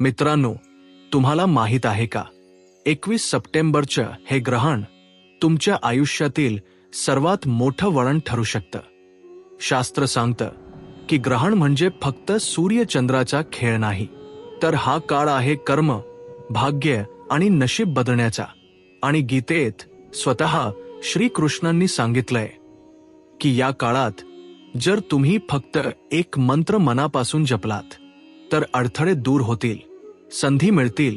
मित्रांनो तुम्हाला माहीत आहे का? एकवीस सप्टेंबरचं हे ग्रहण तुमच्या आयुष्यातील सर्वात मोठं वळण ठरू शकतं. शास्त्र सांगतं की ग्रहण म्हणजे फक्त सूर्यचंद्राचा खेळ नाही तर हा काळ आहे कर्म भाग्य आणि नशीब बदलण्याचा. आणि गीतेत स्वतः श्रीकृष्णांनी सांगितलंय की या काळात जर तुम्ही फक्त एक मंत्र मनापासून जपलात तर अडथळे दूर होतील संधी मिळतील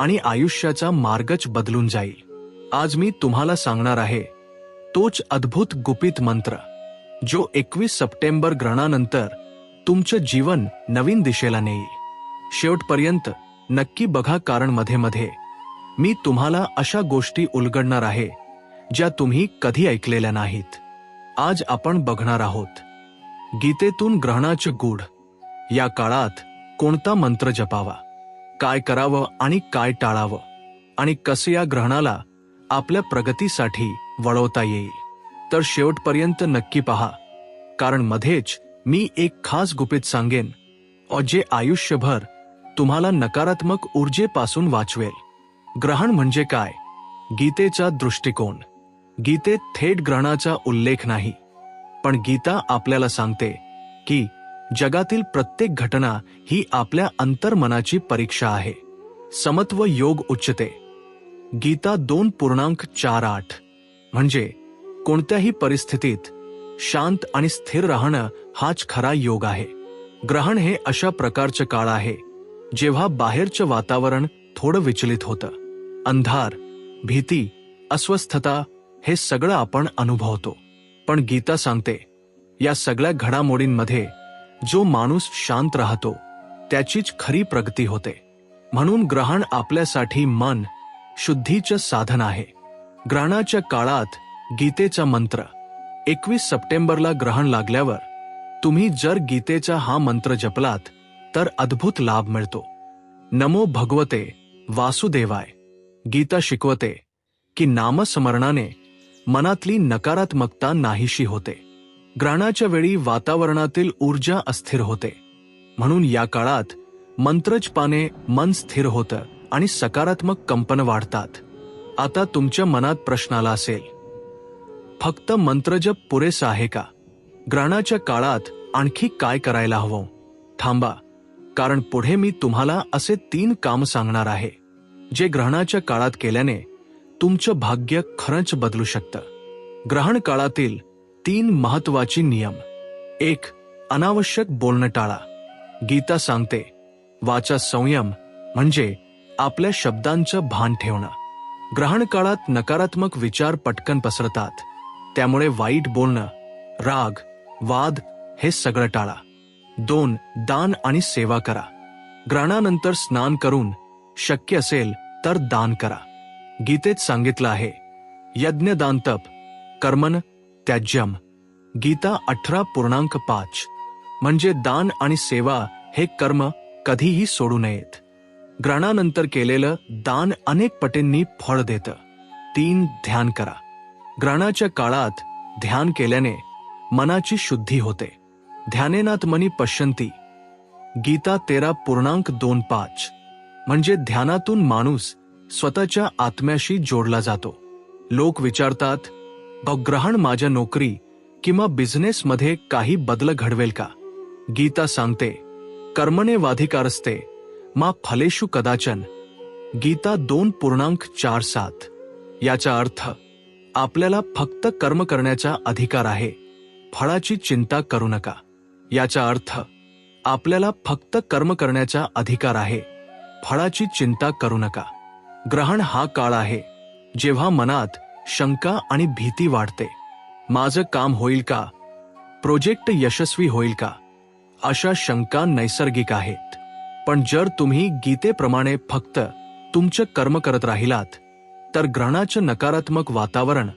आणि आयुष्याचा मार्गच बदलून जाईल. आज मी तुम्हाला सांगणार आहे तोच अद्भुत गुपित मंत्र जो एकवीस सप्टेंबर ग्रहणानंतर तुमचं जीवन नवीन दिशेला नेईल. शेवटपर्यंत नक्की बघा कारण मध्ये मध्ये मी तुम्हाला अशा गोष्टी उलगडणार आहे ज्या तुम्ही कधी ऐकलेल्या नाहीत. आज आपण बघणार आहोत गीतेतून ग्रहणाचे गूढ या काळात कोणता मंत्र जपावा? काय करावं आणि काय टाळावं? आणि कसे या ग्रहणाला आपल्या प्रगतीसाठी वळवता येईल? तर शेवटपर्यंत नक्की पहा. कारण मध्येच मी एक खास गुपित सांगेन अ जे आयुष्यभर तुम्हाला नकारात्मक ऊर्जेपासून वाचवेल. ग्रहण म्हणजे काय? गीतेचा दृष्टिकोन. गीतेत थेट ग्रहणाचा उल्लेख नाही. पण गीता आपल्याला सांगते की जगातील प्रत्येक घटना ही आपल्या अंतर्मनाची परीक्षा आहे. समत्व योग उच्चते. गीता दोन पूर्णांक चार आठ. म्हणजे कोणत्याही परिस्थितीत शांत आणि स्थिर राहणं हाच खरा योग आहे. ग्रहण हे अशा प्रकारचं काळ आहे जेव्हा बाहेरचं वातावरण थोडं विचलित होतं. अंधार भीती अस्वस्थता हे सगळं आपण अनुभवतो. पण गीता सांगते या सगळ्या घडामोडींमध्ये जो माणूस शांत राहतो त्याचीच खरी प्रगती होते. म्हणून ग्रहण आपल्यासाठी मन शुद्धीचं साधन आहे. ग्रहणाच्या काळात गीतेचा मंत्र. एकवीस सप्टेंबरला ग्रहण लागल्यावर तुम्ही जर गीतेचा हा मंत्र जपलात तर अद्भुत लाभ मिळतो. नमो भगवते वासुदेवाय. गीता शिकवते की नामस्मरणाने मनातली नकारात्मकता नाहीशी होते. ग्रहणाच्या वेळी वातावरणातील ऊर्जा अस्थिर होते. म्हणून या काळात मंत्रजपाने मन स्थिर होतं आणि सकारात्मक कंपन वाढतात. आता तुमच्या मनात प्रश्न आला असेल. फक्त मंत्रजप पुरेसा आहे का? ग्रहणाच्या काळात आणखी काय करायला हवं? थांबा कारण पुढे मी तुम्हाला असे तीन काम सांगणार आहे. जे ग्रहणाच्या काळात केल्याने तुमचं भाग्य खरंच बदलू शकतं. ग्रहण काळातील तीन महत्वाची नियम. एक अनावश्यक बोलणं टाळा. गीता सांगते वाचा संयम म्हणजे आपल्या शब्दांचं भान ठेवणं. ग्रहण काळात नकारात्मक विचार पटकन पसरतात. त्यामुळे वाईट बोलणं राग वाद हे सगळं टाळा. दोन दान आणि सेवा करा. ग्रहणानंतर स्नान करून शक्य असेल तर दान करा. गीतेत सांगितलं आहे यज्ञ दान तप कर्मन त्याज्यम गीता अठरा पूर्णांक पाच. म्हणजे दान आणि सेवा हे कर्म कधीही सोडू नयेत. ग्रहणानंतर केलेलं दान अनेक पटींनी फळ देतं. तीन ध्यान करा. ग्रहणाच्या काळात ध्यान केल्याने मनाची शुद्धी होते. ध्यानेनात मनी पश्यंती. गीता तेरा पूर्णांक दोन पाच. म्हणजे ध्यानातून माणूस स्वतःच्या आत्म्याशी जोडला जातो. लोक विचारतात ग्रहण माझ्या नोकरी किंवा बिझनेसमध्ये काही बदल घडवेल का? गीता सांगते कर्मने वाधिकारस्ते मा फलेशु कदाचन. गीता दोन पूर्णांक चार सात. याचा अर्थ आपल्याला फक्त कर्म करण्याचा अधिकार आहे फळाची चिंता करू नका. याचा अर्थ आपल्याला फक्त कर्म करण्याचा अधिकार आहे फळाची चिंता करू नका. ग्रहण हा काळ आहे जेव्हा मनात शंका आणि भीती वाढते. माझं काम होईल का? प्रोजेक्ट यशस्वी होईल का? अशा शंका नैसर्गिक आहेत. पण जर तुम्ही गीतेप्रमाणे फक्त तुमचं कर्म करत राहिलात तर ग्रहणाचं नकारात्मक वातावरण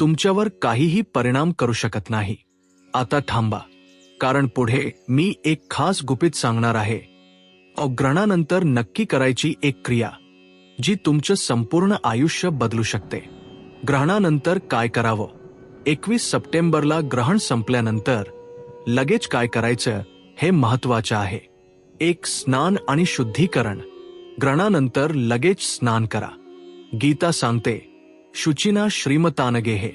तुमच्यावर काहीही परिणाम करू शकत नाही. आता थांबा कारण पुढे मी एक खास गुपित सांगणार आहे. ग्रहणानंतर नक्की करायची एक क्रिया जी तुमचं संपूर्ण आयुष्य बदलू शकते. ग्रहणानंतर काय करावं? एकवीस सप्टेंबरला ग्रहण संपल्यानंतर लगेच काय करायचं हे महत्वाचं आहे. एक स्नान आणि शुद्धीकरण. ग्रहणानंतर लगेच स्नान करा. गीता सांगते शुचिना श्रीमतानगेहे.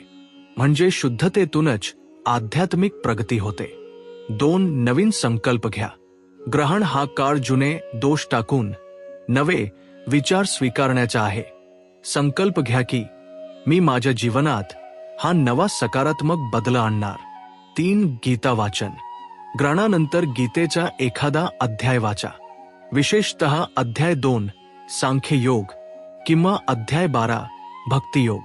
म्हणजे शुद्धतेतूनच आध्यात्मिक प्रगती होते. दोन नवीन संकल्प घ्या. ग्रहण हा काळ जुने दोष टाकून नवे विचार स्वीकारण्याचा आहे. संकल्प घ्या की मी माझ्या जीवनात हा नवा सकारात्मक बदल आणणार. तीन गीता वाचन. ग्रहणानंतर गीतेचा एखादा अध्याय वाचा. विशेषतः अध्याय दोन सांख्य योग किंवा अध्याय बारा भक्तियोग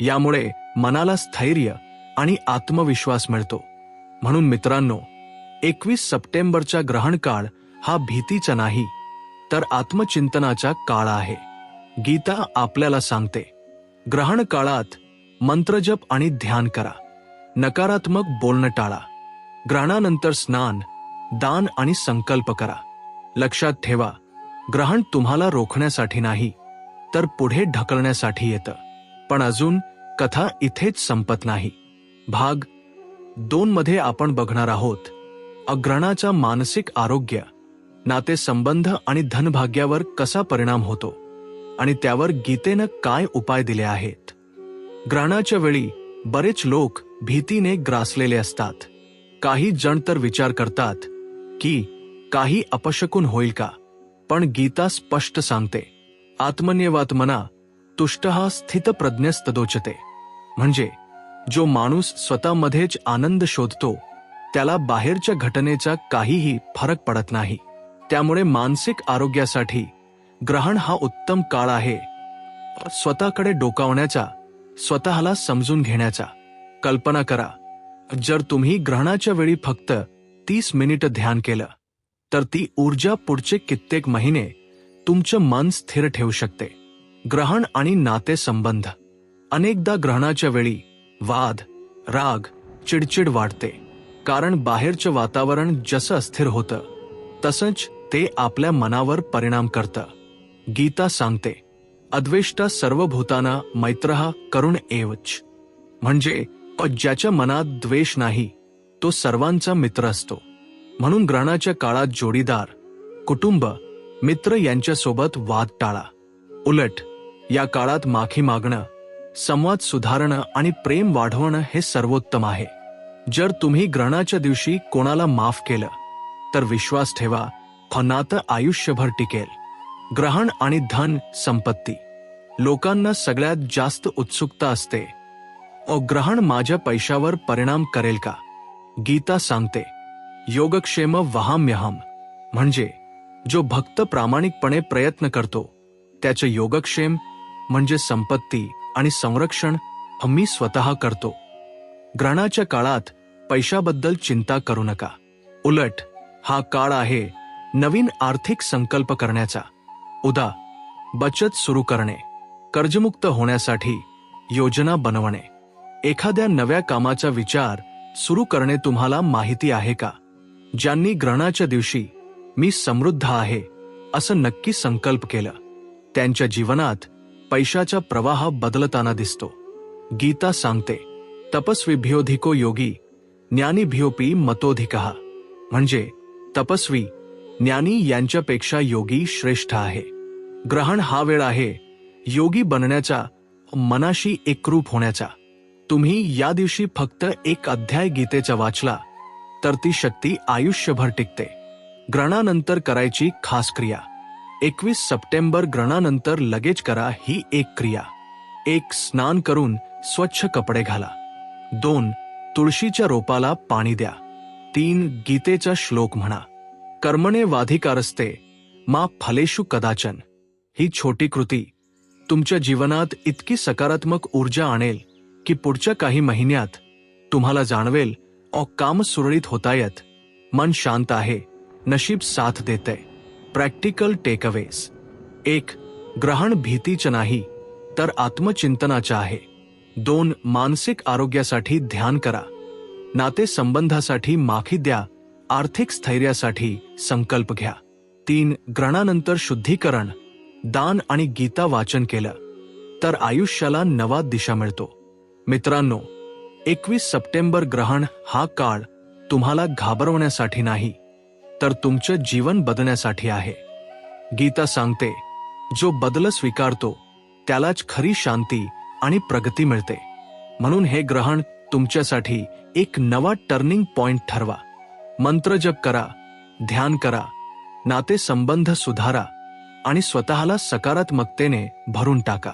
यामुळे मनाला स्थैर्य आणि आत्मविश्वास मिळतो. म्हणून मित्रांनो एकवीस सप्टेंबरचा ग्रहण काळ हा भीतीचा नाही तर आत्मचिंतनाचा काळ आहे. गीता आपल्याला सांगते. ग्रहण काळात मंत्रजप आणि ध्यान करा. नकारात्मक बोलणं टाळा. ग्रहणानंतर स्नान दान आणि संकल्प करा. लक्षात ठेवा ग्रहण तुम्हाला रोखण्यासाठी नाही तर पुढे ढकलण्यासाठी येतं. पण अजून कथा इथेच संपत नाही. भाग दोन मध्ये आपण बघणार आहोत अग्रहणाचा मानसिक आरोग्य नातेसंबंध आणि धनभाग्यावर कसा परिणाम होतो? आणि त्यावर गीतेनं काय उपाय दिले आहेत? ग्रहणाच्या वेळी बरेच लोक भीतीने ग्रासलेले असतात. काही जण तर विचार करतात की काही अपशकून होईल का? पण गीता स्पष्ट सांगते आत्मन्यवात्मना तुष्ट स्थित प्रज्ञस्तदोचते म्हणजे जो माणूस स्वतःमध्येच आनंद शोधतो त्याला बाहेरच्या घटनेचा काहीही फरक पडत नाही. त्यामुळे मानसिक आरोग्यासाठी ग्रहण हा उत्तम काळ आहे. स्वतःकडे डोकावण्याचा स्वतःला समजून घेण्याचा. कल्पना करा जर तुम्ही ग्रहणाच्या वेळी फक्त तीस मिनिट ध्यान केलं तर ती ऊर्जा पुढचे कित्येक महिने तुमचं मन स्थिर ठेवू शकते. ग्रहण आणि नाते संबंध अनेकदा ग्रहणाच्या वेळी वाद राग चिडचिड वाढते. कारण बाहेरचं वातावरण जसं अस्थिर होतं तसंच ते आपल्या मनावर परिणाम करतं. गीता सांगते अद्वेष्टा सर्व भूताना मैत्रहा करुण एवच. म्हणजे ज्याच्या मनात द्वेष नाही तो सर्वांचा मित्र असतो. म्हणून ग्रहणाच्या काळात जोडीदार कुटुंब मित्र यांच्यासोबत वाद टाळा. उलट या काळात माखी मागणं संवाद सुधारणं आणि प्रेम वाढवणं हे सर्वोत्तम आहे. जर तुम्ही ग्रहणाच्या दिवशी कोणाला माफ केलं तर विश्वास ठेवा नातं आयुष्यभर टिकेल. ग्रहण आणि धन संपत्ती. लोकांना सगळ्यात जास्त उत्सुकता असते. ओ ग्रहण माझ्या पैशावर परिणाम करेल का? गीता सांगते योगक्षेम वहाम्यहम. म्हणजे जो भक्त प्रामाणिकपणे प्रयत्न करतो त्याचे योगक्षेम म्हणजे संपत्ती आणि संरक्षण आम्ही स्वतः करतो. ग्रहणाच्या काळात पैशाबद्दल चिंता करू नका. उलट हा काळ आहे नवीन आर्थिक संकल्प करण्याचा. उदा बचत सुरू करणे कर्जमुक्त होण्यासाठी योजना बनवणे. एखाद्या नव्या कामाचा विचार सुरू करणे तुम्हाला माहिती आहे का? ज्यांनी ग्रहणाच्या दिवशी मी समृद्ध आहे असं नक्की संकल्प केलं. त्यांच्या जीवनात पैशाचा प्रवाह बदलताना दिसतो. गीता सांगते तपस्वीभ्योधिको योगी ज्ञानीभ्योपी मतोधिकहा म्हणजे तपस्वी ज्ञानी यांच्यापेक्षा योगी श्रेष्ठ आहे. ग्रहण हा वेळ आहे. योगी बनण्याचा मनाशी एकरूप होण्याचा तुम्ही या दिवशी फक्त एक अध्याय गीतेचा वाचला तर ती शक्ती आयुष्यभर टिकते. ग्रहणानंतर करायची खास क्रिया. एकवीस सप्टेंबर ग्रहणानंतर लगेच करा ही एक क्रिया. एक स्नान करून स्वच्छ कपडे घाला. दोन तुळशीच्या रोपाला पाणी द्या. तीन गीतेचा श्लोक म्हणा. कर्मणे वाधिकारस्ते मा फलेशु कदाचन. ही छोटी कृती तुमच्या जीवनात इतकी सकारात्मक ऊर्जा आणेल की पुढच्या काही महिन्यात तुम्हाला जाणवेल ओ काम सुरळीत होतायत मन शांत आहे. नशीब साथ देते प्रॅक्टिकल टेकअवेज एक ग्रहण भीतीचं नाही तर आत्मचिंतनाचं आहे. दोन मानसिक आरोग्यासाठी ध्यान करा. नातेसंबंधासाठी माखी द्या. आर्थिक स्थैर्यासाठी संकल्प घ्या. तीन ग्रहणानंतर शुद्धीकरण. दान आणि गीता वाचन केलं तर आयुष्याला नवा दिशा मिळतो. मित्रांनो एकवीस सप्टेंबर ग्रहण हा काळ तुम्हाला घाबरवण्यासाठी नाही तर तुमचं जीवन बदलण्यासाठी आहे. गीता सांगते जो बदल स्वीकारतो त्यालाच खरी शांती आणि प्रगती मिळते. म्हणून हे ग्रहण तुमच्यासाठी एक नवा टर्निंग पॉइंट ठरवा. मंत्रजप करा ध्यान करा नाते संबंध सुधारा आणि स्वतःला सकारात्मकतेने भरून टाका.